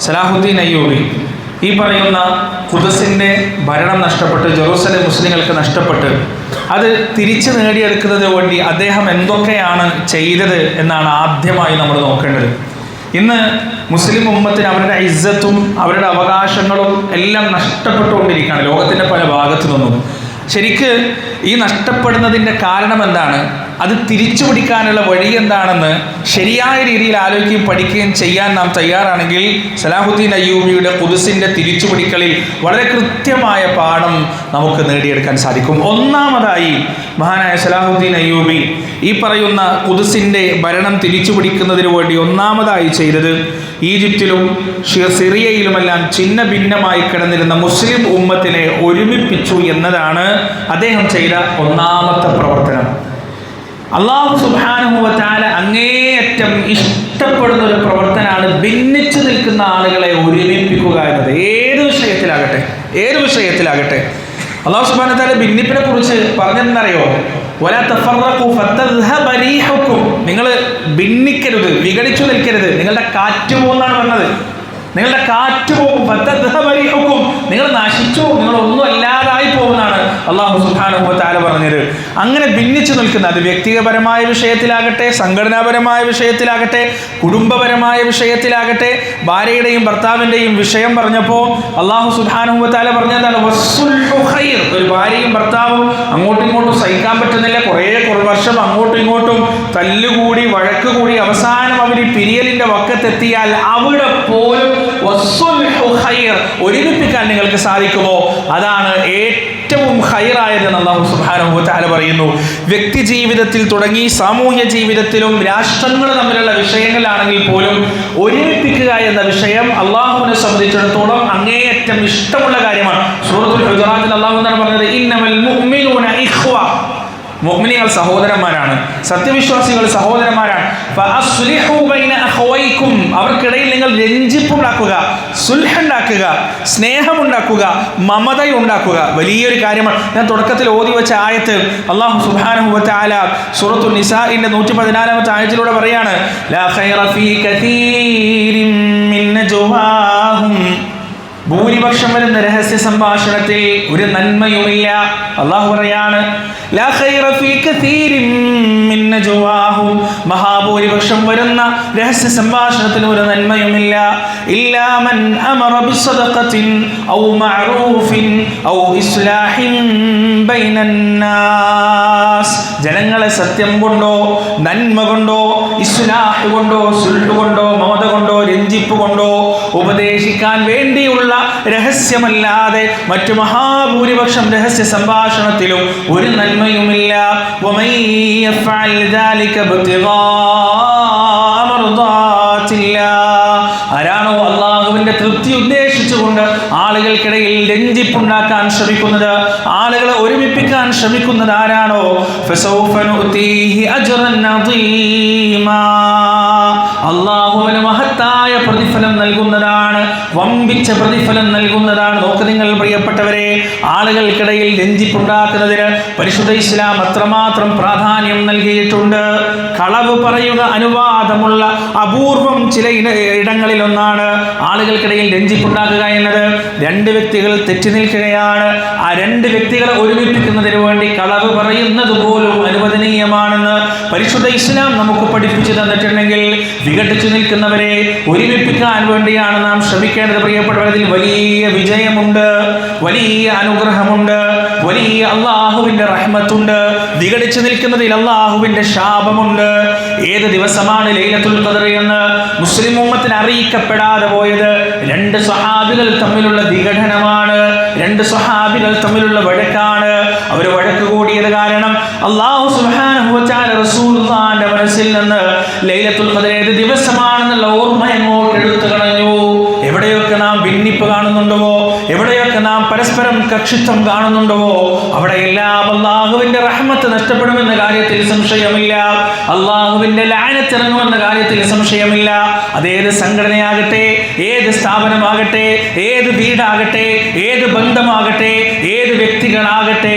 സലാഹുദ്ദീൻ അയ്യൂബി. ഈ പറയുന്ന കുദസിന്റെ ഭരണം നഷ്ടപ്പെട്ട് ജെറൂസലേം മുസ്ലിങ്ങൾക്ക് നഷ്ടപ്പെട്ട് അത് തിരിച്ചു നേടിയെടുക്കുന്നതിന് വേണ്ടി അദ്ദേഹം എന്തൊക്കെയാണ് ചെയ്തത് എന്നാണ് ആദ്യമായി നമ്മൾ നോക്കേണ്ടത്. ഇന്ന് മുസ്ലിം ഉമ്മത്തിന് അവരുടെ ഇജ്ജത്തും അവരുടെ അവകാശങ്ങളും എല്ലാം നഷ്ടപ്പെട്ടുകൊണ്ടിരിക്കുകയാണ്. ലോകത്തിന്റെ പല ഭാഗത്തു നിന്നും. ശരിക്ക് ഈ നഷ്ടപ്പെടുന്നതിന്റെ കാരണം എന്താണ്? അത് തിരിച്ചു പിടിക്കാനുള്ള വഴി എന്താണെന്ന് ശരിയായ രീതിയിൽ ആലോചിക്കുകയും പഠിക്കുകയും ചെയ്യാൻ നാം തയ്യാറാണെങ്കിൽ സലാഹുദ്ദീൻ അയ്യൂബിയുടെ കുതിസിന്റെ തിരിച്ചുപിടിക്കലിൽ വളരെ കൃത്യമായ പാഠം നമുക്ക് നേടിയെടുക്കാൻ സാധിക്കും. ഒന്നാമതായി മഹാനായ സലാഹുദ്ദീൻ അയ്യൂബി ഈ പറയുന്ന കുതിസിന്റെ ഭരണം തിരിച്ചു പിടിക്കുന്നതിന് വേണ്ടി ഒന്നാമതായി ചെയ്തത് ഈജിപ്തിലും സിറിയയിലുമെല്ലാം ചിന്ന ഭിന്നമായി കിടന്നിരുന്ന മുസ്ലിം ഉമ്മത്തിനെ ഒരുമിപ്പിച്ചു എന്നതാണ് അദ്ദേഹം ചെയ്ത ഒന്നാമത്തെ പ്രവർത്തനം. അള്ളാഹു സുബാനുഭവത്താല അങ്ങേയറ്റം ഇഷ്ടപ്പെടുന്ന ഒരു പ്രവർത്തനമാണ് ഭിന്നിച്ചു നിൽക്കുന്ന ആളുകളെ ഒരുമിപ്പിക്കുക എന്നത്. ഏത് വിഷയത്തിലാകട്ടെ ഏത് വിഷയത്തിലാകട്ടെ. അള്ളാഹു സുബാനത്താല ഭിന്നിപ്പിനെ കുറിച്ച് പറഞ്ഞെന്നറിയോ? നിങ്ങൾ ഭിന്നിക്കരുത് വിഘടിച്ചു നിൽക്കരുത്. നിങ്ങളുടെ കാറ്റ് പോകുന്നാണ് പറഞ്ഞത് നിങ്ങളുടെ കാറ്റ് പോകും. നിങ്ങൾ നശിച്ചു നിങ്ങൾ ഒന്നും അല്ലാതായി പോകുന്നതാണ്. അള്ളാഹു സുബ്ഹാനഹു താല പറഞ്ഞത് അങ്ങനെ ഭിന്നിച്ചു നിൽക്കുന്ന അത് വ്യക്തിപരമായ വിഷയത്തിലാകട്ടെ സംഘടനാപരമായ വിഷയത്തിലാകട്ടെ കുടുംബപരമായ വിഷയത്തിലാകട്ടെ ഭാര്യയുടെയും ഭർത്താവിന്റെയും വിഷയം പറഞ്ഞപ്പോൾ അള്ളാഹു സുബ്ഹാനഹു താല പറഞ്ഞതാണ്. ഒരു ഭാര്യയും ഭർത്താവും അങ്ങോട്ടും ഇങ്ങോട്ടും സഹിക്കാൻ പറ്റുന്നില്ല കുറേ വർഷം അങ്ങോട്ടും ഇങ്ങോട്ടും തല്ലുകൂടി വഴക്കുകൂടി അവസാനം അവർ പിരിയലിന്റെ വക്കത്തെത്തിയാൽ അവിടെ പോലും. ഒരുമിപ്പിക്കാൻ നിങ്ങൾക്ക് സാധിക്കുമോ? അതാണ് ഏറ്റവും ഹൈറായതെന്ന് അള്ളാഹു സുബ്ഹാനഹു തആല പറയുന്നു. വ്യക്തി ജീവിതത്തിൽ തുടങ്ങി സാമൂഹ്യ ജീവിതത്തിലും രാഷ്ട്രങ്ങൾ തമ്മിലുള്ള വിഷയങ്ങളിലാണെങ്കിൽ പോലും ഒരുമിപ്പിക്കുക എന്ന വിഷയം അള്ളാഹുവിനെ സംബന്ധിച്ചിടത്തോളം അങ്ങേയറ്റം ഇഷ്ടമുള്ള കാര്യമാണ്. സൂറത്തുൽ ഹുജറാത്തിൽ അള്ളാഹു എന്താണ് പറഞ്ഞത്? ഇന്നമൽ മുഅ്മിനൂന ഇഖ്വ. മുഅ്മിനീങ്ങൾ സഹോദരന്മാരാണ്. സത്യവിശ്വാസികൾ സഹോദരന്മാരാണ്. അവർക്കിടയിൽ നിങ്ങൾ രഞ്ജിപ്പുണ്ടാക്കുക സുൽഹുണ്ടാക്കുക സ്നേഹമുണ്ടാക്കുക മമതയുണ്ടാക്കുക. വലിയൊരു കാര്യമാണ്. ഞാൻ തുടക്കത്തിൽ ഓതി വെച്ച ആയത്ത് അള്ളാഹു സുബ്ഹാനഹു വതആല സൂറത്തുൽ നിസാഇന്റെ നൂറ്റി പതിനാലാമത്തെ ആയത്തിലൂടെ പറയാണ് ലാ ഖൈറ ഫീ കതീരിൻ മിൻ നജ്വാഹും ഭൂരിപക്ഷം വരുന്ന രഹസ്യ സംഭാഷണത്തിൽ ഒരു നന്മയുമില്ല. അള്ളാഹു പറയാണ് മഹാഭൂരിപക്ഷം വരുന്ന രഹസ്യ സംഭാഷണത്തിൽ ഒരു നന്മയുമില്ല. ഇല്ലാമൻ അമറ ബിസ്സദഖത്തിൻ ഔ മഅറൂഫിൻ ഔ ഇസ്ലാഹിൻ ബൈനൻ നാസ്. ജനങ്ങളെ സത്യം കൊണ്ടോ നന്മ കൊണ്ടോ ഇസ്ലാഹ് കൊണ്ടോ സുരുട്ട് കൊണ്ടോ മോദ കൊണ്ടോ രഞ്ജിപ്പ് കൊണ്ടോ ഉപദേശിക്കാൻ വേണ്ടിയുള്ള രഹസ്യമല്ലാതെ മറ്റു മഹാഭൂരിപക്ഷം രഹസ്യ സംഭാഷണത്തിലും ഒരു നന്മയുമില്ല. ആരാണോ അള്ളാഹുവിന്റെ തൃപ്തി ഉദ്ദേശിച്ചുകൊണ്ട് ആളുകൾക്കിടയിൽ രഞ്ജിപ്പുണ്ടാക്കാൻ ശ്രമിക്കുന്നത്? നൽകാൻ ശ്രമിക്കുന്നത് ആരാണോ? അള്ളാഹുവിന് മഹത്തായ പ്രതിഫലം നൽകുന്നതാണ് വമ്പിച്ച പ്രതിഫലം നൽകുന്നതാണ്. നോക്ക് നിങ്ങൾ ആളുകൾക്കിടയിൽ രഞ്ജിപ്പുണ്ടാക്കുന്നതിന് പരിശുദ്ധ ഇസ്ലാം അത്രമാത്രം പ്രാധാന്യം നൽകിയിട്ടുണ്ട്. കളവ് പറയുന്ന അനുവാദമുള്ള അപൂർവം ചില ഇടങ്ങളിലൊന്നാണ് ആളുകൾക്കിടയിൽ രഞ്ജിപ്പുണ്ടാക്കുക എന്നത്. രണ്ട് വ്യക്തികൾ തെറ്റി നിൽക്കുകയാണ്. ആ രണ്ട് വ്യക്തികളെ ഒരുമിപ്പിക്കുന്നതിന് വേണ്ടി കളവ് പറയുന്നത് പോലും അനുവദനീയമാണെന്ന് പരിശുദ്ധ ഇസ്ലാം നമുക്ക് പഠിപ്പിച്ചു തന്നിട്ടുണ്ടെങ്കിൽ വിഘടിച്ചു നിൽക്കുന്നവരെ ഒരുമിപ്പിക്കാൻ വേണ്ടിയാണ് നാം ശ്രമിക്കേണ്ടത്. പ്രിയപ്പെട്ടവരതിൽ വലിയ വിജയമുണ്ട്. വലിയ അനുഗ്രഹമുണ്ട്. വലിയ അള്ളാഹുവിന്റെ റഹ്മത്തുണ്ട്. വിഘടിച്ചു നിൽക്കുന്നതിൽ അള്ളാഹുവിന്റെ ശാപമുണ്ട്. ഏത് ദിവസമാണ് ലൈലത്തുൽ എന്ന് മുസ്ലിം ഉമ്മത്തിന് അറിയിക്കപ്പെടാതെ പോയത്? രണ്ട് സ്വഹാബികൾ തമ്മിലുള്ള വിഘടനമാണ്. രണ്ട് സ്വഹാബികൾ തമ്മിലുള്ള വഴക്കാണ്. അവർ വഴക്ക് കൂടിയത് കാരണം അള്ളാഹു റസൂലുള്ളാഹിന്റെ മനസ്സിൽ നിന്ന് ലൈലത്തുൽ ഏത് ദിവസമാണെന്നുള്ള ഓർമ്മ എങ്ങോട്ട് എടുത്തു കളഞ്ഞു? എവിടെയൊക്കെ നാം ഭിന്നിപ്പ് കാണുന്നുണ്ടോ? എവിടെയൊക്കെ നാം പരസ്പരം കക്ഷിത്വം കാണുന്നുണ്ടോ? അവിടെ എല്ലാം അള്ളാഹുവിന്റെ റഹ്മത്ത് നഷ്ടപ്പെടുമെന്ന കാര്യത്തിൽ സംശയമില്ല. അള്ളാഹുവിന്റെ ലാനത്തിറങ്ങുമെന്ന കാര്യത്തിൽ സംശയമില്ല. അതേത് സംഘടനയാകട്ടെ ഏത് സ്ഥാപനമാകട്ടെ ഏത് വീടാകട്ടെ ഏത് ബന്ധമാകട്ടെ ഏത് ഏത് വ്യക്തികളാകട്ടെ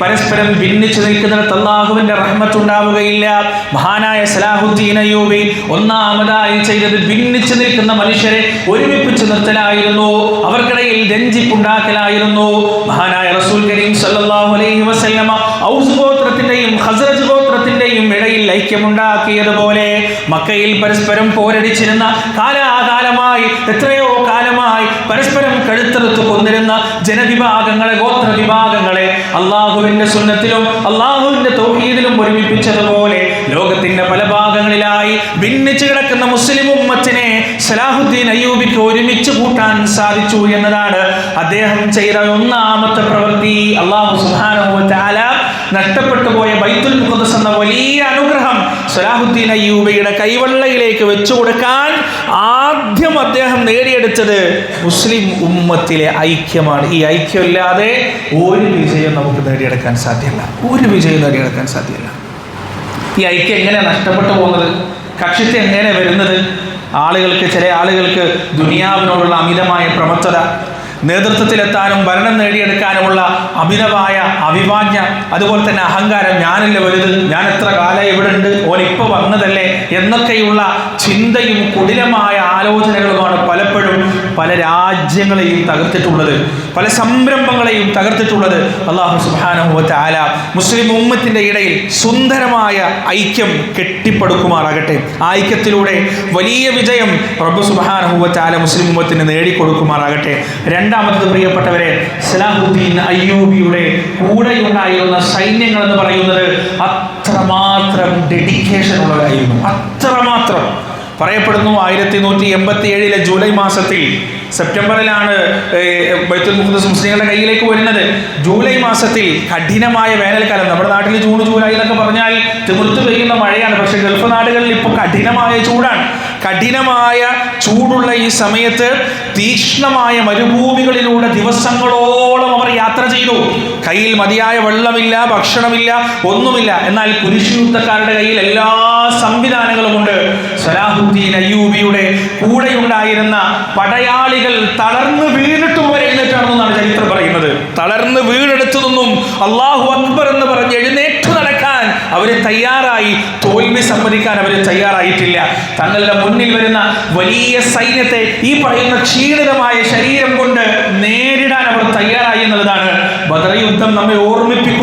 പരസ്പരം ഭിന്നിച്ചു നിൽക്കുന്നിടത്ത് അള്ളാഹുവിന്റെ റഹ്മത്തുണ്ടാവുകയില്ല മഹാനായ സലാഹുദ്ദീൻ അയ്യൂബി ഒന്നാമതായി ചെയ്തത് ഭിന്നിച്ചു നിൽക്കുന്ന മനുഷ്യരെ ഒരുമിപ്പിച്ച് നിർത്തലായിരുന്നു. അവർക്കിടയിൽ രഞ്ജിപ്പുണ്ടാക്കലായിരുന്നു. മഹാനായ റസൂൽ കരീം സല്ലല്ലാഹു അലൈഹി വസല്ലമ ഔസ് ഗോത്രത്തിന്റെയും ഖസ്റജ് ഗോത്രത്തിന്റെയും ഇടയിൽ ഐക്യമുണ്ടാക്കിയതുപോലെ മക്കയിൽ പരസ്പരം പോരടിച്ചിരുന്ന കാലാകാലമായി എത്രയോ പരസ്പരം കഴുത്തെടുത്ത് കൊന്നിരുന്ന ജനവിഭാഗങ്ങളെ ഗോത്ര വിഭാഗങ്ങളെ അള്ളാഹുവിന്റെ സുന്നത്തിലും അള്ളാഹുവിന്റെ തൗഹീദിലും ഒരുമിപ്പിച്ചതുപോലെ ലോകത്തിന്റെ പല ഭാഗങ്ങളിലായി ഭിന്നിച്ചു കിടക്കുന്ന മുസ്ലിം ഉമ്മത്തിനെ സലാഹുദ്ദീൻ അയ്യൂബിക്ക് ഒരുമിച്ച് കൂട്ടാൻ സാധിച്ചു എന്നതാണ് അദ്ദേഹം ചെയ്ത ഒന്നാമത്തെ പ്രവൃത്തി. അള്ളാഹു തആല നഷ്ടപ്പെട്ടു പോയ ബൈത്തുൽ മുഖദ്ദസ് എന്ന വലിയ അനുഗ്രഹം സലാഹുദ്ദീൻ അയ്യൂബിയുടെ കൈവെള്ളയിലേക്ക് വെച്ചു കൊടുക്കാൻ ആദ്യം അദ്ദേഹം നേടിയെടുത്തത് മുസ്ലിം ഉമ്മത്തിലെ ഐക്യമാണ്. ഈ ഐക്യമില്ലാതെ ഒരു വിജയം നമുക്ക് നേടിയെടുക്കാൻ സാധ്യമല്ല. ഒരു വിജയം നേടിയെടുക്കാൻ സാധ്യമല്ല. ഈ ഐക്യം എങ്ങനെ നഷ്ടപ്പെട്ടു പോകുന്നത്? കക്ഷിത്വം എങ്ങനെ വരുന്നത്? ആളുകൾക്ക് ചില ആളുകൾക്ക് ദുനിയാവിനോടുള്ള അമിതമായ പ്രമത്തത നേതൃത്വത്തിലെത്താനും ഭരണം നേടിയെടുക്കാനുമുള്ള അമിതമായ അവിഭാജ്യ അതുപോലെ തന്നെ അഹങ്കാരം ഞാനല്ല വലുത്? ഞാൻ എത്ര കാലം ഇവിടെ ഉണ്ട്? ഓൻ ഇപ്പൊ വന്നതല്ലേ? എന്നൊക്കെയുള്ള ചിന്തയും കുടിലമായ ആലോചനകളുമാണ് പലപ്പോഴും പല രാജ്യങ്ങളെയും തകർത്തിട്ടുള്ളത് പല സംരംഭങ്ങളെയും തകർത്തിട്ടുള്ളത് അള്ളാഹു സുബാനുഭവ ആല മുസ്ലിം ഉമ്മത്തിന്റെ ഇടയിൽ സുന്ദരമായ ഐക്യം കെട്ടിപ്പടുക്കുമാറാകട്ടെ. ആ ഐക്യത്തിലൂടെ വലിയ വിജയം റബ്ബ് സുബാനുഭവ ആല മുസ്ലിം ഉമ്മത്തിന് നേടിക്കൊടുക്കുമാറാകട്ടെ. രണ്ടാമത്തത് പ്രിയപ്പെട്ടവരെ സലാഹുദ്ദീൻ അയ്യൂബിയുടെ കൂടെയുണ്ടായിരുന്ന സൈന്യങ്ങൾ എന്ന് പറയുന്നത് അത്രമാത്രം ഡെഡിക്കേഷൻ ഉള്ളവരായിരുന്നു. അത്രമാത്രം. പറയപ്പെടുന്നു ആയിരത്തി നൂറ്റി എൺപത്തി ഏഴിലെ ജൂലൈ മാസത്തിൽ. സെപ്റ്റംബറിലാണ് ബൈത്തുൽ മുഖദ്ദസ് മുസ്ലിങ്ങളുടെ കയ്യിലേക്ക് വരുന്നത്. ജൂലൈ മാസത്തിൽ കഠിനമായ വേനൽക്കാലം. നമ്മുടെ നാട്ടിൽ ജൂൺ ജൂലൈ എന്നൊക്കെ പറഞ്ഞാൽ തിമിർത്ത് പെയ്യുന്ന മഴയാണ്. പക്ഷേ ഗൾഫ് നാടുകളിൽ ഇപ്പോൾ കഠിനമായ ചൂടാണ്. കഠിനമായ ചൂടുള്ള ഈ സമയത്ത് തീക്ഷ്ണമായ മരുഭൂമികളിലൂടെ ദിവസങ്ങളോളം അവർ യാത്ര ചെയ്തു. കയ്യിൽ മതിയായ വെള്ളമില്ല ഭക്ഷണമില്ല ഒന്നുമില്ല. എന്നാൽ കുരിശുയുദ്ധക്കാരുടെ കയ്യിൽ എല്ലാ സംവിധാനങ്ങളുമുണ്ട് സലാഹുദ്ദീൻ അയ്യൂബിയുടെ കൂടെയുണ്ടായിരുന്ന പടയാളികൾ തളർന്നു വീണിട്ടും വരെ എഴുന്നേറ്റാണെന്നാണ് ചരിത്രം പറയുന്നത്. തളർന്ന് വീണെടുത്തു നിന്നും അള്ളാഹു അക്ബർ എന്ന് പറഞ്ഞ് എഴുന്നേറ്റു നടക്കാൻ അവർ തയ്യാറായി തോൽവി സമ്മതിക്കാൻ അവർ തയ്യാറായിട്ടില്ല. തങ്ങളുടെ മുന്നിൽ വരുന്ന വലിയ സൈന്യത്തെ ഈ പറയുന്ന ക്ഷീണിതമായ ശരീരം കൊണ്ട് നേരിടാൻ അവർ തയ്യാറായി എന്നുള്ളതാണ് ബദർ യുദ്ധം നമ്മെ ഓർമ്മിപ്പിക്കുന്ന.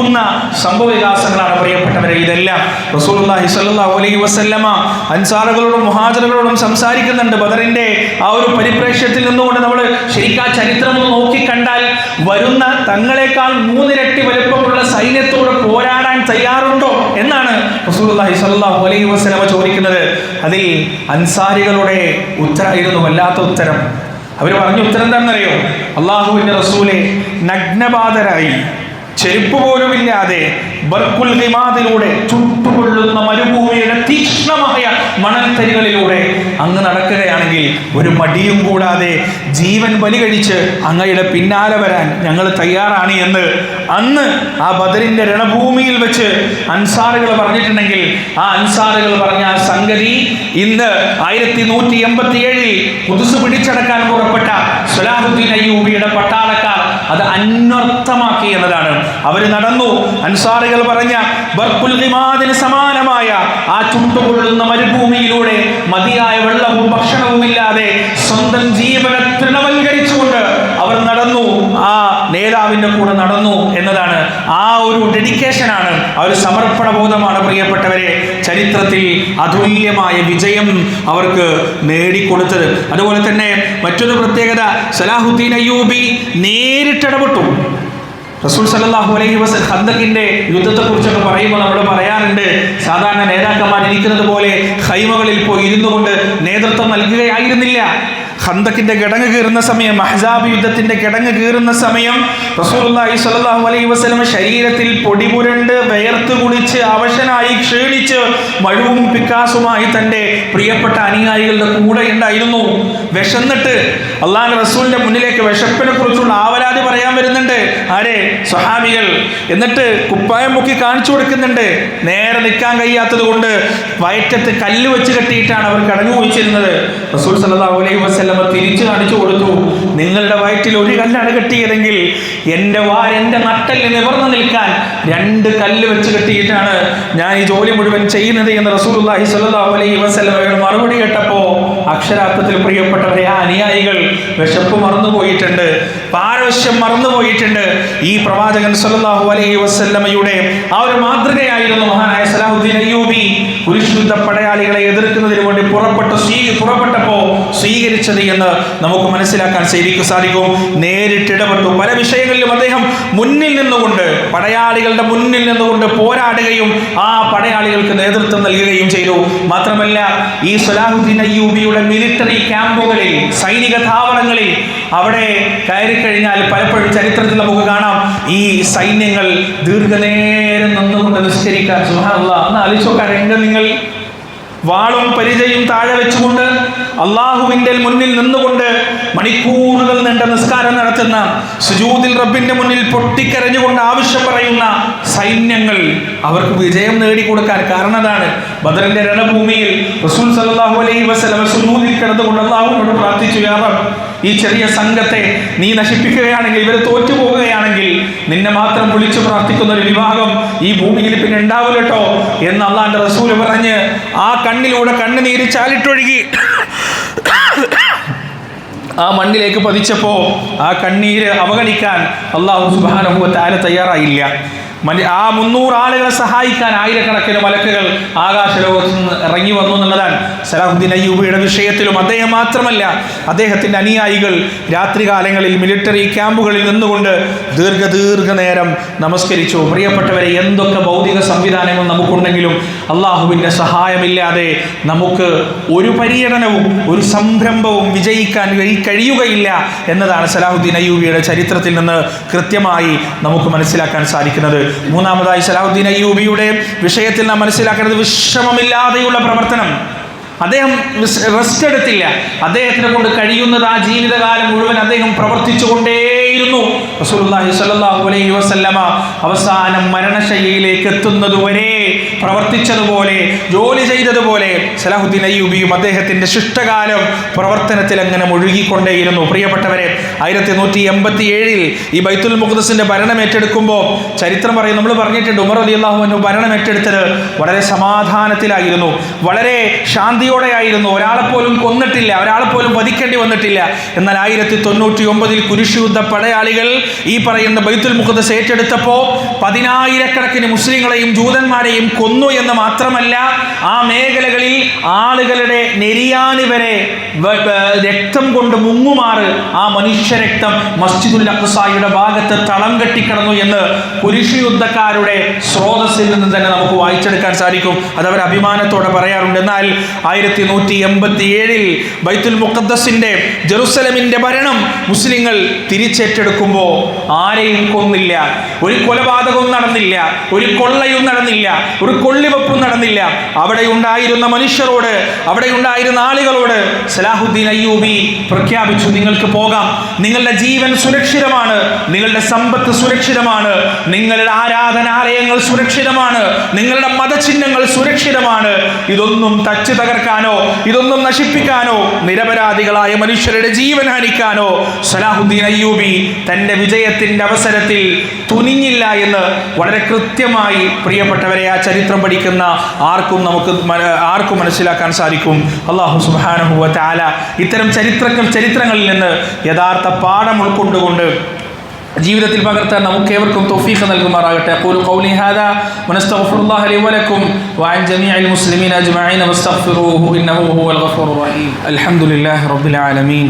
സംഭവ വികാസങ്ങളാണ് പ്രിയപ്പെട്ടവരെ. ഇതെല്ലാം റസൂലുള്ളാഹി സ്വല്ലല്ലാഹു അലൈഹി വസല്ലമ അൻസാറുകളോടും മുഹാജറുകളോടും സംസാരിക്കുന്നുണ്ട് ബദറിന്റെ ആ ഒരു പരിപ്രേക്ഷ്യത്തിൽ നിന്നുകൊണ്ട് നമ്മൾ ശരിക്കും ചരിത്രം നോക്കി നോക്കിക്കണ്ടാൽ വരുന്ന തങ്ങളെക്കാൾ മൂന്നിരട്ടി വലുപ്പമുള്ള സൈന്യത്തോട് പോരാടാൻ തയ്യാറുണ്ടോ എന്നാണ് റസൂലുള്ളാഹി സ്വല്ലല്ലാഹു അലൈഹി വസല്ലമ ചോദിക്കുന്നത്. അതിൽ അൻസാരികളുടെ ഉത്തരമായിരുന്നു വല്ലാത്ത ഉത്തരം. അവർ പറഞ്ഞ ഉത്തരം എന്താണെന്നറിയോ? അള്ളാഹുവിന്റെ റസൂലെ നഗ്നപാതരായി ചെരുപ്പ് പോലുമില്ലാതെ ബർക്കുൽ ഹിമാദിലൂടെ ചുട്ടുകൊള്ളുന്ന മരുഭൂമിയുടെ തീക്ഷ്ണമായ മണൽത്തരികളിലൂടെ അങ്ങ് നടക്കുകയാണെങ്കിൽ ഒരു മടിയും കൂടാതെ ജീവൻ ബലികഴിച്ച് അങ്ങയുടെ പിന്നാലെ വരാൻ ഞങ്ങൾ തയ്യാറാണ് എന്ന് അന്ന് ആ ബദറിന്റെ രണഭൂമിയിൽ വെച്ച് അൻസാറുകൾ പറഞ്ഞിട്ടുണ്ടെങ്കിൽ ആ അൻസാറുകൾ പറഞ്ഞ ആ സംഗതി ഇന്ന് ആയിരത്തി നൂറ്റി എൺപത്തി ഏഴിൽ പുതുസ് പിടിച്ചടക്കാൻ പുറപ്പെട്ട സലാഹുദ്ദീൻ അയ്യൂബിയുടെ പട്ടാളക്കാർ അത് അന്വർത്ഥമാക്കി എന്നതാണ്. അവർ നടന്നു. അൻസാറികൾ പറഞ്ഞ ബർക്കുൽ ഹിമാദിന് സമാനമായ ആ ചുണ്ടുകൊള്ളുന്ന മരുഭൂമിയിലൂടെ മതിയായ വെള്ളവും ഭക്ഷണവും ഇല്ലാതെ സ്വന്തം ജീവനെ തൃണവൽക്കരിച്ചുകൊണ്ട് അവർ നടന്നു. ആ നേതാവിന്റെ കൂടെ നടന്നു എന്നതാണ് ആ ഒരു ഡെഡിക്കേഷനാണ് ആ ഒരു സമർപ്പണ ബോധമാണ് പ്രിയപ്പെട്ടവരെ. ചരിത്രത്തിൽ അതുല്യമായ വിജയം അവർക്ക് നേടിക്കൊടുത്തത്. അതുപോലെ തന്നെ മറ്റൊരു പ്രത്യേകത സലാഹുദ്ദീൻ അയ്യൂബി നേരിട്ടിടപെട്ടു. റസൂൽ സല്ലല്ലാഹു അലൈഹി വസല്ലം യുദ്ധത്തെ യുദ്ധത്തെക്കുറിച്ചൊക്കെ പറയുമ്പോൾ നമ്മൾ പറയാറുണ്ട് സാധാരണ നേതാക്കന്മാർ ഇരിക്കുന്നത് പോലെ ഹൈമകളിൽ പോയി ഇരുന്നുകൊണ്ട് നേതൃത്വം നൽകുകയായിരുന്നില്ല. ഖന്ദഖിന്റെ കിടങ്ങ് കീറുന്ന സമയം അഹ്സാബ് യുദ്ധത്തിന്റെ കിടങ്ങ് കീറുന്ന സമയം റസൂലുള്ളാഹി സ്വല്ലല്ലാഹു അലൈഹി വസല്ലം ശരീരത്തിൽ പൊടി പുരണ്ട് വേർത്ത് കുളിച്ച് അവശനായി ക്ഷീണിച്ച് മഴുവും പിക്കാസുമായി തന്റെ പ്രിയപ്പെട്ട അനുയായികളുടെ കൂടെ ഉണ്ടായിരുന്നു. വിശന്നിട്ട് അള്ളാഹ് റസൂലിന്റെ മുന്നിലേക്ക് വിശപ്പിനെ കുറിച്ചുള്ള ആവലാതി പറയാൻ വരുന്നുണ്ട്. ആരെ? സ്വഹാബികൾ. എന്നിട്ട് കുപ്പായം പൊക്കി കാണിച്ചു കൊടുക്കുന്നുണ്ട്. നേരെ നിൽക്കാൻ കഴിയാത്തത് കൊണ്ട് വയറ്റത്ത് കല്ല് വെച്ച് കെട്ടിയിട്ടാണ് അവർ കടഞ്ഞു പോയിച്ചിരുന്നത്. റസൂൽ സല്ലല്ലാഹു അലൈഹി വസല്ലമ തിരിച്ചു കാണിച്ചു കൊടുത്തു. നിങ്ങളുടെ വയറ്റിൽ ഒരു കല്ലാണ് കെട്ടിയതെങ്കിൽ എന്റെ വാർ എന്റെ നട്ടൽ നിവർന്നു നിൽക്കാൻ രണ്ട് കല്ല് വെച്ച് കെട്ടിയിട്ടാണ് ഞാൻ ഈ ജോലി മുഴുവൻ ചെയ്യുന്നത് എന്ന് റസൂലുള്ളാഹി സ്വല്ലല്ലാഹു അലൈഹി മറുപടി കേട്ടപ്പോൾ അക്ഷരാർത്ഥത്തിൽ പ്രിയപ്പെട്ടവരെ ആ അനുയായികൾ വിശപ്പ് മറന്നുപോയിട്ടുണ്ട് പാരവശ്യം മറന്നുപോയിട്ടുണ്ട് ഈ പ്രവാചകൻ സല്ലല്ലാഹു അലൈഹി വസല്ലമയുടെ ആ ഒരു മാതൃകയായിരുന്നു മഹാനായ സലാഹുദ്ദീൻ അയ്യൂബി. കുരിശുദ്ധ പടയാളികളെ എതിർക്കുന്നതിന് വേണ്ടി പുറപ്പെട്ട സ്വീ പുറപ്പെട്ടപ്പോ സ്വീകരിച്ചത് എന്ന് നമുക്ക് മനസ്സിലാക്കാൻ ശരിക്കും സാധിക്കും. നേരിട്ട് ഇടപെട്ടു. പല വിഷയങ്ങളിലും അദ്ദേഹം മുന്നിൽ നിന്നുകൊണ്ട് പടയാളികളുടെ മുന്നിൽ നിന്നുകൊണ്ട് പോരാടുകയും ആ പടയാളികൾക്ക് നേതൃത്വം നൽകുകയും ചെയ്തു. മാത്രമല്ല ഈ സലാഹുദ്ദീൻ അയ്യൂബിയുടെ മിലിറ്ററി ക്യാമ്പുകളിൽ സൈനിക താവളങ്ങളിൽ അവിടെ കയറി കഴിഞ്ഞാൽ പലപ്പോഴും ചരിത്രത്തിൽ നമുക്ക് കാണാം ഈ സൈന്യങ്ങൾ ദീർഘനേരം നിന്നുകൊണ്ട് നിസ്കരിക്കാൻ സുഹാനുള്ള അന്ന് ആലോചിച്ചോക്കാൻ രംഗം നിങ്ങൾ വാളും പരിചയും താഴെ വെച്ചുകൊണ്ട് അള്ളാഹുവിന്റെ മുന്നിൽ നിന്നുകൊണ്ട് മണിക്കൂറുകൾ നീണ്ട നിസ്കാരം നടത്തുന്ന സുജൂതിൽ റബ്ബിന്റെ മുന്നിൽ പൊട്ടിക്കരഞ്ഞുകൊണ്ട് ആവശ്യം പറയുന്ന സൈന്യങ്ങൾ അവർക്ക് വിജയം നേടിക്കൊടുക്കാൻ കാരണതാണ് ബദറിന്റെ രണഭൂമിയിൽ റസൂൽ സല്ലല്ലാഹു അലൈഹി വസ്ലം സുജൂദിൽ കിടന്നുകൊണ്ട് അള്ളാഹുവിനോട് പ്രാർത്ഥിച്ചു യാ റബ്ബ് ഈ ചെറിയ സംഘത്തെ നീ നശിപ്പിക്കുകയാണെങ്കിൽ ഇവർ തോറ്റു പോകുകയാണെങ്കിൽ നിന്നെ മാത്രം വിളിച്ചു പ്രാർത്ഥിക്കുന്ന ഒരു വിഭാഗം ഈ ഭൂമിയിൽ പിന്നെ ഉണ്ടാവില്ലട്ടോ എന്ന് അള്ളാന്റെ റസൂൽ പറഞ്ഞ് ആ കണ്ണിലൂടെ കണ്ണുനീര് ചാലിട്ടൊഴുകി. ആ മണ്ണിലേക്ക് പതിച്ചപ്പോൾ ആ കണ്ണീര് അവഗണിക്കാൻ അള്ളാഹു സുബാനഹു താര തയ്യാറായില്ല. ആ മുന്നൂറ് ആളുകളെ സഹായിക്കാൻ ആയിരക്കണക്കിന് മലക്കുകൾ ആകാശലോകത്ത് നിന്ന് ഇറങ്ങി വന്നു എന്നുള്ളതാണ് സലാഹുദ്ദീൻ അയ്യൂബിയുടെ വിഷയത്തിലും. അദ്ദേഹം മാത്രമല്ല അദ്ദേഹത്തിന്റെ അനുയായികൾ രാത്രികാലങ്ങളിൽ മിലിറ്ററി ക്യാമ്പുകളിൽ നിന്നുകൊണ്ട് ദീർഘ ദീർഘനേരം നമസ്കരിച്ചു. പ്രിയപ്പെട്ടവരെ എന്തൊക്കെ ഭൗതിക സംവിധാനങ്ങൾ നമുക്കുണ്ടെങ്കിലും അള്ളാഹുവിന്റെ സഹായമില്ലാതെ നമുക്ക് ഒരു പര്യടനവും ഒരു സംരംഭവും വിജയിക്കാൻ കഴി- കഴിയുകയില്ല എന്നതാണ് സലാഹുദ്ദീൻ അയ്യൂബിയുടെ ചരിത്രത്തിൽ നിന്ന് കൃത്യമായി നമുക്ക് മനസ്സിലാക്കാൻ സാധിക്കുന്നത്. മൂന്നാമതായി സലാഹുദ്ദീൻ അയ്യൂബിയുടെ വിഷയത്തിൽ നാം മനസ്സിലാക്കേണ്ടത് വിശ്രമമില്ലാതെയുള്ള പ്രവർത്തനം. അദ്ദേഹം റെസ്റ്റ് എടുത്തില്ല. അദ്ദേഹത്തിനെ കൊണ്ട് കഴിയുന്നത് ആ ജീവിതകാലം മുഴുവൻ അദ്ദേഹം പ്രവർത്തിച്ചു കൊണ്ടേയിരുന്നു റസൂലുള്ളാഹി സ്വല്ലല്ലാഹു അലൈഹി വസല്ലമ അവസാനം മരണശയ്യയിലേക്ക് എത്തുന്നതുവരെ പ്രവർത്തിച്ചതുപോലെ ജോലി ചെയ്തതുപോലെ സലാഹുദ്ദീൻ അയ്യൂബിയും അദ്ദേഹത്തിന്റെ ശിഷ്ടകാലം പ്രവർത്തനത്തിൽ അങ്ങനെ മുഴുകിക്കൊണ്ടേയിരുന്നു. പ്രിയപ്പെട്ടവരെ ആയിരത്തി നൂറ്റി എൺപത്തി ഏഴിൽ ഈ ബൈത്തുൽ മുഖദസിന്റെ ഭരണം ഏറ്റെടുക്കുമ്പോൾ ചരിത്രം പറയും നമ്മൾ പറഞ്ഞിട്ടുണ്ട് ഉമർ അലി അള്ളാഹു ഭരണം ഏറ്റെടുത്തത് വളരെ സമാധാനത്തിലായിരുന്നു വളരെ ശാന്തിയോടെയായിരുന്നു. ഒരാളെ പോലും കൊന്നിട്ടില്ല ഒരാളെ പോലും വധിക്കേണ്ടി വന്നിട്ടില്ല. എന്നാൽ ആയിരത്തി തൊണ്ണൂറ്റി ഒമ്പതിൽ കുരിശുദ്ധ പടയാളികൾ ഈ പറയുന്ന ബൈത്തുൽ മുഖദസ് ഏറ്റെടുത്തപ്പോൾ പതിനായിരക്കണക്കിന് മുസ്ലിങ്ങളെയും ജൂതന്മാരെയും കൊന്നു എന്ന് മാത്രമല്ല ആ മേഖലകളിൽ ആളുകളുടെ നെരിയാണി വരെ രക്തം കൊണ്ട് മുങ്ങുമാറ് ആ മനുഷ്യരക്തം മസ്ജിദുൽ അഖ്സായുടെ ഭാഗത്ത് തളം കെട്ടിക്കിടന്നു എന്ന് പുരുഷ യുദ്ധക്കാരുടെ സ്രോതസ്സിൽ നിന്ന് തന്നെ നമുക്ക് വായിച്ചെടുക്കാൻ സാധിക്കും. അത് അവർ അഭിമാനത്തോടെ പറയാറുണ്ട്. എന്നാൽ ആയിരത്തി നൂറ്റി എൺപത്തി ഏഴിൽ ബൈത്തുൽ മുഖദ്ദസിന്റെ ജെറുസലമിന്റെ ഭരണം മുസ്ലിങ്ങൾ തിരിച്ചേറ്റെടുക്കുമ്പോൾ ആരെയും കൊന്നില്ല. ഒരു കൊലപാതകവും നടന്നില്ല. ഒരു കൊള്ളയും നടന്നില്ല. ഒരു കൊള്ളിവെപ്പും നടന്നില്ല. അവിടെ ഉണ്ടായിരുന്ന മനുഷ്യരോട് അവിടെ ഉണ്ടായിരുന്ന ആളുകളോട് സലാഹുദ്ദീൻ അയ്യൂബി പ്രഖ്യാപിച്ചു നിങ്ങൾക്ക് പോകാം. നിങ്ങളുടെ ജീവൻ സുരക്ഷിതമാണ്. നിങ്ങളുടെ സമ്പത്ത് സുരക്ഷിതമാണ്. നിങ്ങളുടെ ആരാധനാലയങ്ങൾ സുരക്ഷിതമാണ്. നിങ്ങളുടെ മതചിഹ്നങ്ങൾ സുരക്ഷിതമാണ്. ഇതൊന്നും തച്ചു തകർക്കാനോ ഇതൊന്നും നശിപ്പിക്കാനോ നിരപരാധികളായ മനുഷ്യരുടെ ജീവൻ ഹനിക്കാനോ സലാഹുദ്ദീൻ അയ്യൂബി തന്റെ വിജയത്തിന്റെ അവസരത്തിൽ തുനിഞ്ഞില്ല എന്ന് വളരെ കൃത്യമായി പ്രിയപ്പെട്ടവരെ ആ ചരിത്രം പഠിക്കുന്ന ആർക്കും നമുക്ക് ആർക്കും മനസ്സിലാക്കാൻ സാധിക്കും. അള്ളാഹു സുബാനഹുവ താല ഇത്തരം ചരിത്രങ്ങൾ ചരിത്രങ്ങളിൽ നിന്ന് യഥാർത്ഥ പാഠം ഉൾക്കൊണ്ടുകൊണ്ട് ജീവിതത്തിൽ പകർത്താൻ നമുക്ക് ഏവർക്കും തൗഫീഖ് നൽകുമാറാകട്ടെ. അഖൂലു ഖൗലി ഹാദാ വനസ്തഗ്ഫിറുല്ലാഹ മുസ്ലിമീന വസ്തഗ്ഫിറൂഹു ഇന്നഹു ഹുവൽ റഹീം. അൽഹംദുലില്ലാഹി റബ്ബിൽ ആലമീൻ.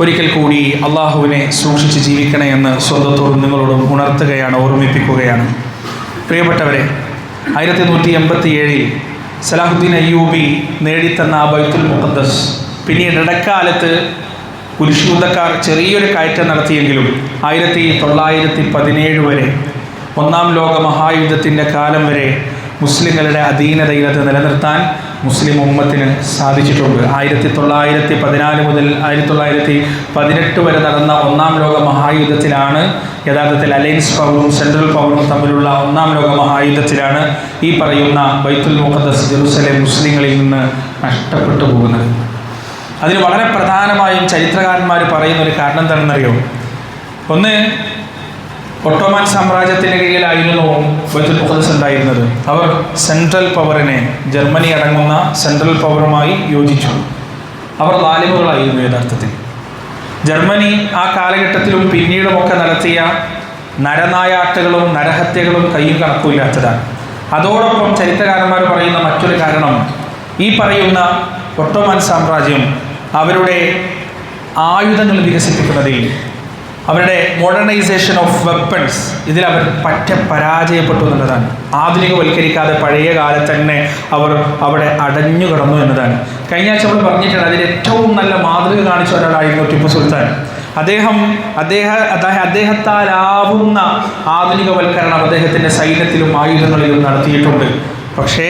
ഒരിക്കൽ കൂടി അള്ളാഹുവിനെ സൂക്ഷിച്ച് ജീവിക്കണേ എന്ന് സ്വന്തത്തോടും നിങ്ങളോടും ഉണർത്തുകയാണ് ഓർമ്മിപ്പിക്കുകയാണ്. പ്രിയപ്പെട്ടവരെ ആയിരത്തി നൂറ്റി എൺപത്തി ഏഴിൽ സലാഹുദ്ദീൻ അയ്യൂബി നേടിത്തന്ന ആ ബൈത്തുൽ മുഖദ്ദസ് പിന്നീട് ഇടക്കാലത്ത് കുരിശൂതക്കാർ ചെറിയൊരു കയറ്റം നടത്തിയെങ്കിലും ആയിരത്തി തൊള്ളായിരത്തി പതിനേഴ് വരെ ഒന്നാം ലോക മഹായുദ്ധത്തിന്റെ കാലം വരെ മുസ്ലിങ്ങളുടെ അധീനതയിലത് നിലനിർത്താൻ മുസ്ലിം ഉമ്മത്തിന് സാധിച്ചിട്ടുണ്ട്. ആയിരത്തി തൊള്ളായിരത്തി പതിനാല് മുതൽ ആയിരത്തി തൊള്ളായിരത്തി പതിനെട്ട് വരെ നടന്ന ഒന്നാം ലോക മഹായുദ്ധത്തിലാണ് യഥാർത്ഥത്തിൽ അലയൻസ് പവറും സെൻട്രൽ പവറും തമ്മിലുള്ള ഒന്നാം ലോക മഹായുദ്ധത്തിലാണ് ഈ പറയുന്ന ബൈത്തുൽ മുഖദ്ദസ് ജെറുസലേം മുസ്ലിങ്ങളിൽ നിന്ന് നഷ്ടപ്പെട്ടു പോകുന്നത്. അതിന് വളരെ പ്രധാനമായും ചരിത്രകാരന്മാർ പറയുന്ന ഒരു കാരണം എന്താണെന്നറിയോ? ഒന്ന് ഒട്ടോമാൻ സാമ്രാജ്യത്തിന് കീഴിലായിരുന്നു ബൈത്തുൽ മുഖദസ് ഉണ്ടായിരുന്നത്. അവർ സെൻട്രൽ പവറിനെ ജർമ്മനി അടങ്ങുന്ന സെൻട്രൽ പവറുമായി യോജിച്ചു. അവർ ലാലിമുകളായിരുന്നു യഥാർത്ഥത്തിൽ. ജർമ്മനി ആ കാലഘട്ടത്തിലും പിന്നീടുമൊക്കെ നടത്തിയ നരനായാട്ടുകളും നരഹത്യകളും കയ്യും കണക്കുമില്ലാത്തതാണ്. അതോടൊപ്പം ചരിത്രകാരന്മാർ പറയുന്ന മറ്റൊരു കാരണം ഈ പറയുന്ന ഒട്ടോമാൻ സാമ്രാജ്യം അവരുടെ ആയുധങ്ങൾ വികസിപ്പിക്കുന്നതിൽ അവരുടെ മോഡേണൈസേഷൻ ഓഫ് വെപ്പൺസ് ഇതിൽ അവർ പറ്റ പരാജയപ്പെട്ടു എന്നുള്ളതാണ്. ആധുനികവൽക്കരിക്കാതെ പഴയ കാലത്ത് തന്നെ അവർ അവിടെ അടഞ്ഞു കിടന്നു എന്നതാണ്. കഴിഞ്ഞ ആഴ്ച നമ്മൾ പറഞ്ഞിട്ടുണ്ട് അതിൽ ഏറ്റവും നല്ല മാതൃക കാണിച്ച ഒരാളായിരുന്നു ടിപ്പു സുൽത്താൻ. അദ്ദേഹം അദ്ദേഹ അദ്ദേഹം അദ്ദേഹത്താലാവുന്ന ആധുനികവൽക്കരണം അദ്ദേഹത്തിന്റെ സൈന്യത്തിലും ആയുധങ്ങളിലും നടത്തിയിട്ടുണ്ട്. പക്ഷേ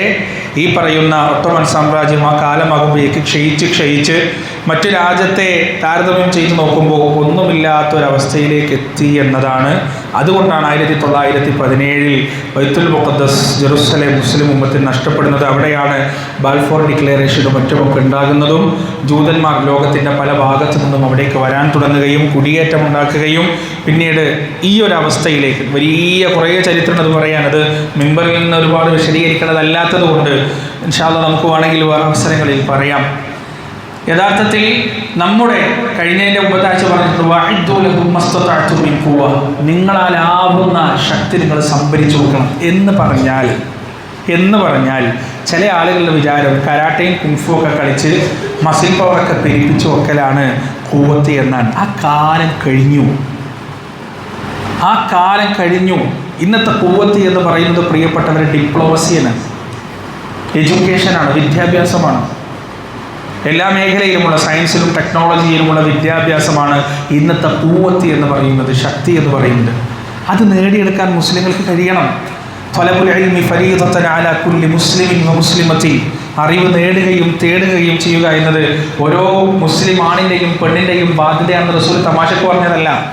ഈ പറയുന്ന ഒട്ടോമൻ സാമ്രാജ്യം ആ കാലമാകുമ്പോഴേക്ക് ക്ഷയിച്ച് ക്ഷയിച്ച് മറ്റു രാജ്യത്തെ താരതമ്യം ചെയ്ത് നോക്കുമ്പോൾ ഒന്നുമില്ലാത്തൊരവസ്ഥയിലേക്ക് എത്തി എന്നതാണ്. അതുകൊണ്ടാണ് ആയിരത്തി തൊള്ളായിരത്തി പതിനേഴിൽ ബൈത്തുൽ മുഖദ്ദസ് ജെറുസലേം മുസ്ലിം ഉമ്മത്തിൽ നഷ്ടപ്പെടുന്നത്. അവിടെയാണ് ബാൽഫോർ ഡിക്ലറേഷനും മറ്റുമൊക്കെ ഉണ്ടാകുന്നതും. ജൂതന്മാർ ലോകത്തിന്റെ പല ഭാഗത്തു നിന്നും അവിടേക്ക് വരാൻ തുടങ്ങുകയും കുടിയേറ്റം ഉണ്ടാക്കുകയും പിന്നീട് ഈ ഒരു അവസ്ഥയിലേക്ക് വലിയ കുറേ ചരിത്രം അത് പറയാനത് മിമ്പറിൽ നിന്ന് ഒരുപാട് വിശദീകരിക്കേണ്ടതല്ലാത്തത് കൊണ്ട് ഇൻഷാല്ല നമുക്ക് വേണമെങ്കിൽ വേറെ അവസരങ്ങളിൽ പറയാം. യഥാർത്ഥത്തിൽ നമ്മുടെ കഴിഞ്ഞതിന്റെ മുമ്പത്താഴ്ച പറഞ്ഞിട്ടുള്ള നിങ്ങളാലാവുന്ന ശക്തി നിങ്ങൾ സംഭരിച്ചു കൊടുക്കണം എന്ന് പറഞ്ഞാൽ എന്ന് പറഞ്ഞാൽ ചില ആളുകളുടെ വിചാരം കരാട്ടയും കുംഫും ഒക്കെ കളിച്ച് മസിൽ പവറൊക്കെ പെരുപ്പിച്ചു വെക്കലാണ് കൂവത്തി എന്നാണ്. ആ കാലം കഴിഞ്ഞു. ആ കാലം കഴിഞ്ഞു. ഇന്നത്തെ കൂവത്തി എന്ന് പറയുന്നത് പ്രിയപ്പെട്ടവരെ ഡിപ്ലോമസിയാണ് എഡ്യൂക്കേഷനാണ് വിദ്യാഭ്യാസമാണ്. എല്ലാ മേഖലയിലുമുള്ള സയൻസിലും ടെക്നോളജിയിലുമുള്ള വിദ്യാഭ്യാസമാണ് ഇന്നത്തെ പൂവത്തി എന്ന് പറയുന്നത് ശക്തി എന്ന് പറയുന്നത്. അത് നേടിയെടുക്കാൻ മുസ്ലിങ്ങൾക്ക് കഴിയണം. ഫലമുൽ ഇൽമി ഫരീദത്തൻ അലാ കുല്ലി മുസ്ലിമിൻ വ മുസ്ലിമത്തി. അറിവ് നേടുകയും തേടുകയും ചെയ്യുക എന്നത് ഓരോ മുസ്ലിം ആണിന്റെയും പെണ്ണിന്റെയും ബാധ്യതയാണെന്ന് റസൂൽ തമാശക്ക് പറഞ്ഞതല്ല.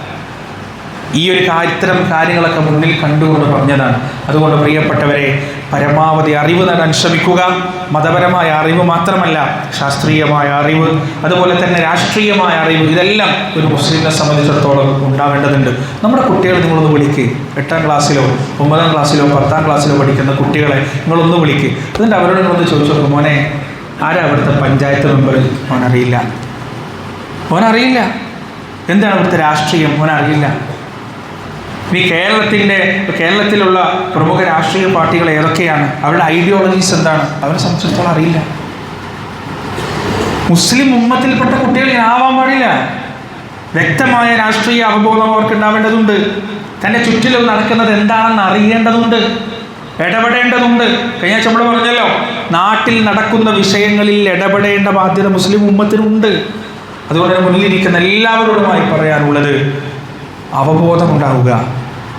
ഈ ഒരു ഇത്തരം കാര്യങ്ങളൊക്കെ മുന്നിൽ കണ്ടുകൊണ്ട് പറഞ്ഞതാണ്. അതുകൊണ്ട് പ്രിയപ്പെട്ടവരെ പരമാവധി അറിവ് നേടാൻ ശ്രമിക്കുക. മതപരമായ അറിവ് മാത്രമല്ല ശാസ്ത്രീയമായ അറിവ് അതുപോലെ തന്നെ രാഷ്ട്രീയമായ അറിവ് ഇതെല്ലാം ഒരു മുസ്ലിമിനെ സംബന്ധിച്ചിടത്തോളം ഉണ്ടാവേണ്ടതുണ്ട് നമ്മുടെ കുട്ടികളെ നിങ്ങളൊന്ന് വിളിക്ക്. എട്ടാം ക്ലാസ്സിലോ ഒമ്പതാം ക്ലാസ്സിലോ പത്താം ക്ലാസ്സിലോ പഠിക്കുന്ന കുട്ടികളെ നിങ്ങളൊന്ന് വിളിക്ക്. എന്നിട്ട് അവരോട് നിങ്ങളൊന്ന് ചോദിച്ചു നോക്കും. മോനെ ആരാ അവിടുത്തെ പഞ്ചായത്ത് മെമ്പർ മോനറിയില്ല. മോനറിയില്ല. എന്താണ് അവിടുത്തെ രാഷ്ട്രീയം? മോനറിയില്ല. ഇനി കേരളത്തിന്റെ കേരളത്തിലുള്ള പ്രമുഖ രാഷ്ട്രീയ പാർട്ടികൾ ഏതൊക്കെയാണ്? അവരുടെ ഐഡിയോളജീസ് എന്താണ്? അവരെ സംബന്ധിച്ചിടത്തോളം അറിയില്ല. മുസ്ലിം ഉമ്മത്തിൽപ്പെട്ട കുട്ടികൾ ആവാൻ പാടില്ല. വ്യക്തമായ രാഷ്ട്രീയ അവബോധം അവർക്ക് ഉണ്ടാവേണ്ടതുണ്ട്. തന്റെ ചുറ്റിലും നടക്കുന്നത് എന്താണെന്ന് അറിയേണ്ടതുണ്ട്. ഇടപെടേണ്ടതുണ്ട്. കഴിഞ്ഞ നമ്മൾ പറഞ്ഞല്ലോ നാട്ടിൽ നടക്കുന്ന വിഷയങ്ങളിൽ ഇടപെടേണ്ട ബാധ്യത മുസ്ലിം ഉമ്മത്തിനുണ്ട്. അതുകൊണ്ട് മുന്നിലിരിക്കുന്ന എല്ലാവരോടുമായി പറയാനുള്ളത്. അവബോധമുണ്ടാവുക.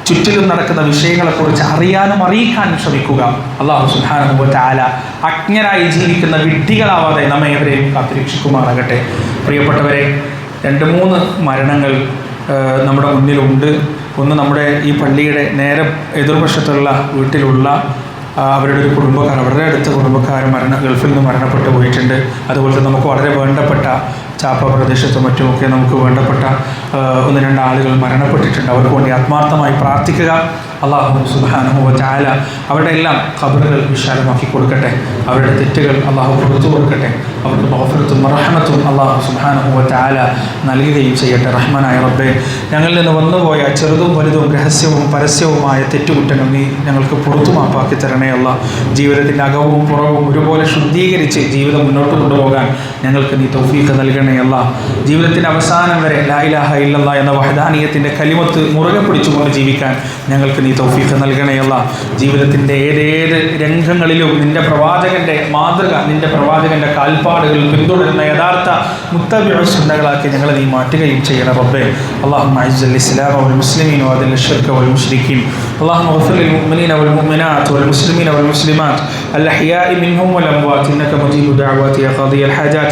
ചുറ്റിലും നടക്കുന്ന വിഷയങ്ങളെക്കുറിച്ച് അറിയാനും അറിയിക്കാനും ശ്രമിക്കുക. അള്ളാഹു സുഹാനുഭവത്തെ ആല അജ്ഞരായി ജീവിക്കുന്ന വിഡ്ഢികളാവാതെ നമ്മെ എവരെയും കാത്തിരക്ഷിക്കുമാറാകട്ടെ. പ്രിയപ്പെട്ടവരെ രണ്ട് മൂന്ന് മരണങ്ങൾ നമ്മുടെ മുന്നിലുണ്ട്. ഒന്ന് നമ്മുടെ ഈ പള്ളിയുടെ നേരെ എതിർവശത്തുള്ള വീട്ടിലുള്ള അവരുടെ ഒരു കുടുംബക്കാർ അവരുടെ അടുത്ത കുടുംബക്കാർ മരണ ഗൾഫിൽ നിന്ന് മരണപ്പെട്ടു പോയിട്ടുണ്ട്. അതുപോലെ തന്നെ നമുക്ക് വളരെ വേണ്ടപ്പെട്ട ചാപ്പ പ്രദേശത്തും മറ്റുമൊക്കെ നമുക്ക് വേണ്ടപ്പെട്ട ഒന്ന് രണ്ട് ആളുകൾ മരണപ്പെട്ടിട്ടുണ്ട്. അവർക്ക് വേണ്ടി ആത്മാർത്ഥമായി പ്രാർത്ഥിക്കുക. അള്ളാഹു സുബാനുഭവ ചായ അവരുടെ എല്ലാം ഖബറുകൾ വിശാലമാക്കി കൊടുക്കട്ടെ. അവരുടെ തെറ്റുകൾ അള്ളാഹു പുറത്തു കൊടുക്കട്ടെ. അവർക്ക് ബഹഫറത്തും റഹ്മത്തും അള്ളാഹു സുബാനുഭവ ചായ നൽകുകയും ചെയ്യട്ടെ. റഹ്മാനായ റബ്ബെ ഞങ്ങളിൽ നിന്ന് വന്നുപോയ ചെറുതും വലുതും രഹസ്യവും പരസ്യവുമായ തെറ്റുകുറ്റങ്ങൾ നീ ഞങ്ങൾക്ക് പുറത്തു മാപ്പാക്കി തരണേ അല്ല. ജീവിതത്തിന്റെ അകവും പുറവും ഒരുപോലെ ശുദ്ധീകരിച്ച് ജീവിതം മുന്നോട്ട് കൊണ്ടുപോകാൻ ഞങ്ങൾക്ക് നീ തൗഫീഖ് നൽകണേ ജീവിതത്തിന്റെ അവസാനം വരെ ലായിലാഹ ഇല്ലല്ല എന്ന വഹദാനീയത്തിന്റെ കലിമത്ത് മുറുകെ പിടിച്ചുകൊണ്ട് ജീവിക്കാൻ ഞങ്ങൾക്ക് നീ തൗഫീഖ് നൽകണേ ജീവിതത്തിന്റെ ഏതേത് രംഗങ്ങളിലും നിന്റെ പ്രവാചകന്റെ മാതൃക നിന്റെ പ്രവാചകന്റെ കാൽപ്പാട് കാഴ്ചപ്പാടുകൾ പിന്തുടരുന്ന യഥാർത്ഥ മുത്തബിഉ സുന്നകളാക്കി ഞങ്ങളെ നീ മാറ്റുകയും ചെയ്യണം റബ്ബേ اللهم اعز الاسلام والمسلمين واذل الشرك والمشركين اللهم اغفر للمؤمنين والمؤمنات والمسلمين والمسلمات الاحياء منهم والاموات انك مجيب دعوات يا قاضي الحاجات